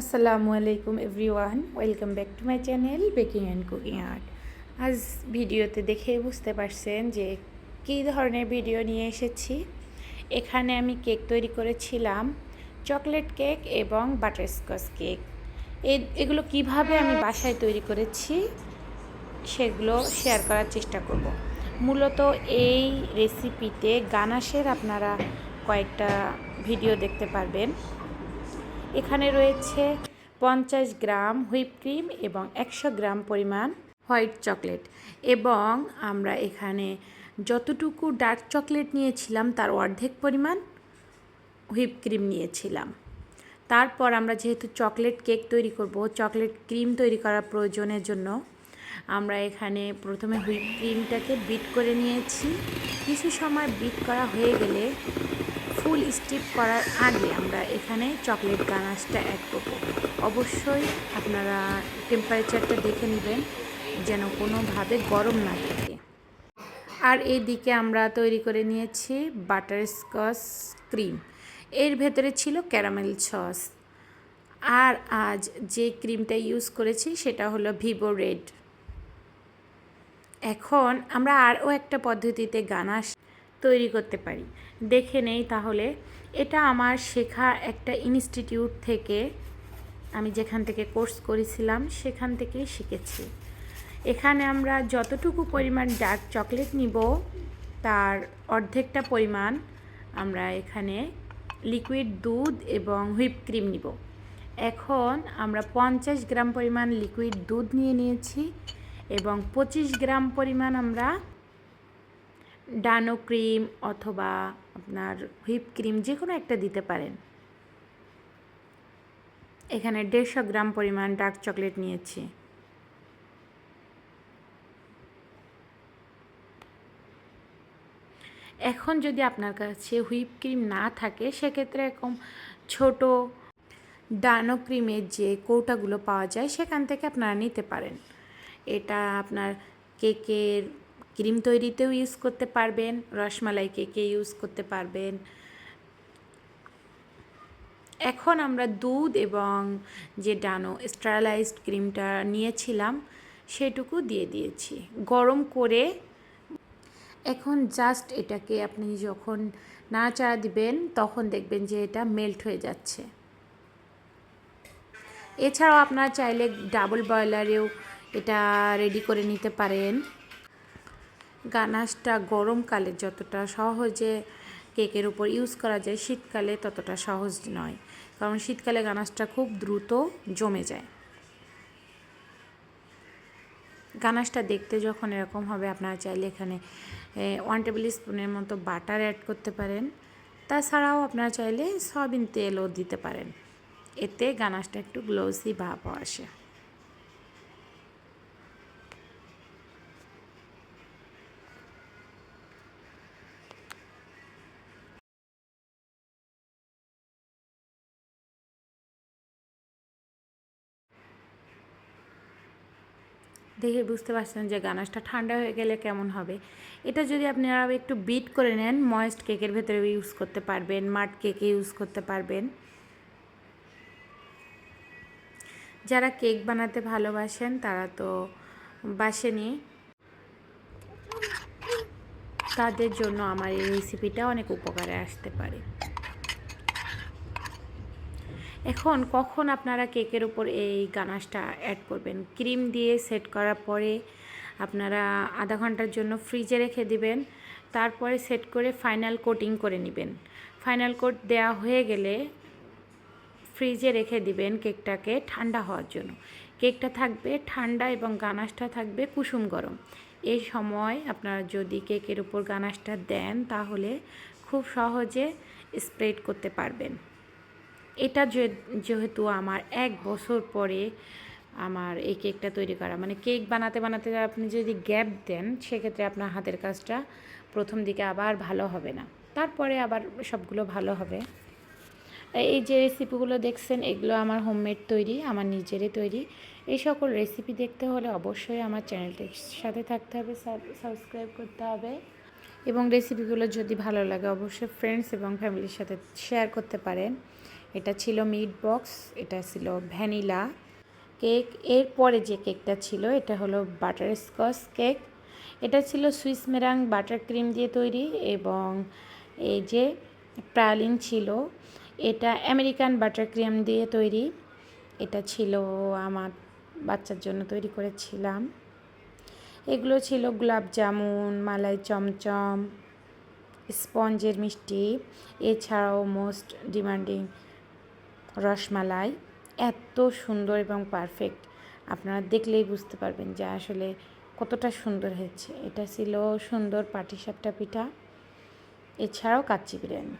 আসসালামু আলাইকুম everyone welcome back to my channel baking and cooking art আজ ভিডিওতে দেখে বুঝতে পারছেন যে কী ধরনের ভিডিও নিয়ে এসেছি। এখানে আমি কেক তৈরি করেছিলাম চকলেট কেক এবং বাটারস্কচ কেক এগুলো কীভাবে আমি বাসায় তৈরি করেছি, সেগুলো শেয়ার করার চেষ্টা করব। মূলত এই রেসিপিতে গানাশের আপনারা কয়েকটা ভিডিও দেখতে পারবেন। এখানে রয়েছে পঞ্চাশ গ্রাম হুইপ ক্রিম এবং একশো গ্রাম পরিমাণ হোয়াইট চকলেট। এবং আমরা এখানে যতটুকু ডার্ক চকলেট নিয়েছিলাম, তার অর্ধেক পরিমাণ হুইপ ক্রিম নিয়েছিলাম। তারপর আমরা যেহেতু চকলেট কেক তৈরি করব, চকলেট ক্রিম তৈরি করার প্রয়োজনের জন্য আমরা এখানে প্রথমে হুইপ ক্রিমটাকে বিট করে নিয়েছি। কিছু সময় বিট করা হয়ে গেলে ফুল স্টিপ করার আগে আমরা এখানে চকলেট গানাশটা অ্যাড করব। অবশ্যই আপনারা টেম্পারেচারটা দেখে নেবেন, যেন কোনোভাবে গরম না থাকে। আর এই দিকে আমরা তৈরি করে নিয়েছি বাটার স্কচ ক্রিম এর ভেতরে ছিল ক্যারামেল সস আর আজ যে ক্রিমটা ইউজ করেছি, সেটা হলো ভিভো রেড এখন আমরা আরও একটা পদ্ধতিতে গানাশ তৈরি করতে পারি। দেখে নেই তাহলে। এটা আমার শেখা একটা ইনস্টিটিউট থেকে আমি যেখান থেকে কোর্স করেছিলাম, সেখান থেকেই শিখেছি। এখানে আমরা যতটুকু পরিমাণ ডার্ক চকলেট নিব, তার অর্ধেকটা পরিমাণ আমরা এখানে লিকুইড দুধ এবং হুইপ ক্রিম নিব। এখন আমরা পঞ্চাশ গ্রাম পরিমাণ লিকুইড দুধ নিয়ে নিয়েছি। এবং পঁচিশ গ্রাম পরিমাণ আমরা ডানো ক্রিম অথবা আপনার হুইপ ক্রিম যে কোনো একটা দিতে পারেন। এখানে দেড়শো গ্রাম পরিমাণ ডার্ক চকলেট নিয়েছি। এখন যদি আপনার কাছে হুইপ ক্রিম না থাকে, সেক্ষেত্রে এরকম ছোট ডানো ক্রিমের যে কৌটাগুলো পাওয়া যায়, সেখান থেকে আপনারা নিতে পারেন। এটা আপনার কেকের ক্রিম তৈরিতেও ইউজ করতে পারবেন, রসমালাই কেকে ইউজ করতে পারবেন। এখন আমরা দুধ এবং যে ডানো স্টারালাইজড ক্রিমটা নিয়েছিলাম, সেটুকু দিয়ে দিয়েছি। গরম করে এখন জাস্ট এটাকে আপনি যখন নাড়াচাড়া দিবেন, তখন দেখবেন যে এটা মেল্ট হয়ে যাচ্ছে। এছাড়াও আপনারা চাইলে ডাবল বয়লারেও এটা রেডি করে নিতে পারেন। গানাশটা গরমকালে যতটা সহজে কেকের উপর ইউজ করা যায়, শীতকালে ততটা সহজ নয়। কারণ শীতকালে গানাশটা খুব দ্রুত জমে যায়। গানাশটা দেখতে যখন এরকম হবে, আপনারা চাইলে এখানে ওয়ান টেবিল স্পুনের মতো বাটার অ্যাড করতে পারেন। তাছাড়াও আপনারা চাইলে সয়াবিন তেলও দিতে পারেন। এতে গানাশটা একটু গ্লোসি ভাব আসে। দেখে বুঝতে পারছেন যে গানাশটা ঠান্ডা হয়ে গেলে কেমন হবে। এটা যদি আপনারা একটু বিট করে নেন ময়েস্ট কেকের ভেতরে ইউজ করতে পারবেন মাঠ কেকে ইউজ করতে পারবেন। যারা কেক বানাতে ভালোবাসেন, তারা তো বাসেনি। তাদের জন্য আমার এই রেসিপিটা অনেক উপকারে আসতে পারে। এখন কখন আপনারা কেকের উপর এই গানাশটা অ্যাড করবেন? ক্রিম দিয়ে সেট করার পরে আপনারা আধা ঘণ্টার জন্য ফ্রিজে রেখে দিবেন, তারপরে সেট করে ফাইনাল কোটিং করে নেবেন। ফাইনাল কোট দেওয়া হয়ে গেলে ফ্রিজে রেখে দিবেন কেকটাকে ঠান্ডা হওয়ার জন্য। কেকটা থাকবে ঠান্ডা এবং গানাশটা থাকবে কুসুম গরম। এই সময় আপনারা যদি কেকের উপর গানাশটা দেন, তাহলে খুব সহজে স্প্রেড করতে পারবেন। এটা যেহেতু আমার এক বছর পরে আমার এই কেকটা তৈরি করা মানে কেক বানাতে বানাতে আপনি যদি গ্যাপ দেন, সেক্ষেত্রে আপনার হাতের কাজটা প্রথম দিকে আবার ভালো হবে না। তারপরে আবার সবগুলো ভালো হবে। এই যে রেসিপিগুলো দেখছেন, এগুলো আমার হোমমেড তৈরি, আমার নিজেরই তৈরি। এই সকল রেসিপি দেখতে হলে অবশ্যই আমার চ্যানেলটির সাথে থাকতে হবে সাবস্ক্রাইব করতে হবে। এবং রেসিপিগুলো যদি ভালো লাগে, অবশ্যই ফ্রেন্ডস এবং ফ্যামিলির সাথে শেয়ার করতে পারেন। এটা ছিল মিট বক্স এটা ছিল ভ্যানিলা কেক এরপরে যে কেকটা ছিল, এটা হলো বাটার স্কচ কেক এটা ছিল সুইস মেরাং বাটার ক্রিম দিয়ে তৈরি এবং এই যে প্রালিন ছিল, এটা আমেরিকান বাটার ক্রিম দিয়ে তৈরি, এটা ছিল আমার বাচ্চার জন্য তৈরি করেছিলাম। এগুলো ছিল গোলাপ জামুন মালাই চমচম স্পঞ্জের মিষ্টি, এছাড়াও মোস্ট ডিমান্ডিং রসমালাই এত সুন্দর এবং পারফেক্ট আপনারা দেখলেই বুঝতে পারবেন যে আসলে কতটা সুন্দর হয়েছে। এটা ছিল সুন্দর পাটিসাপটা পিঠা। এছাড়াও কাচ্চি বিরিয়ানি।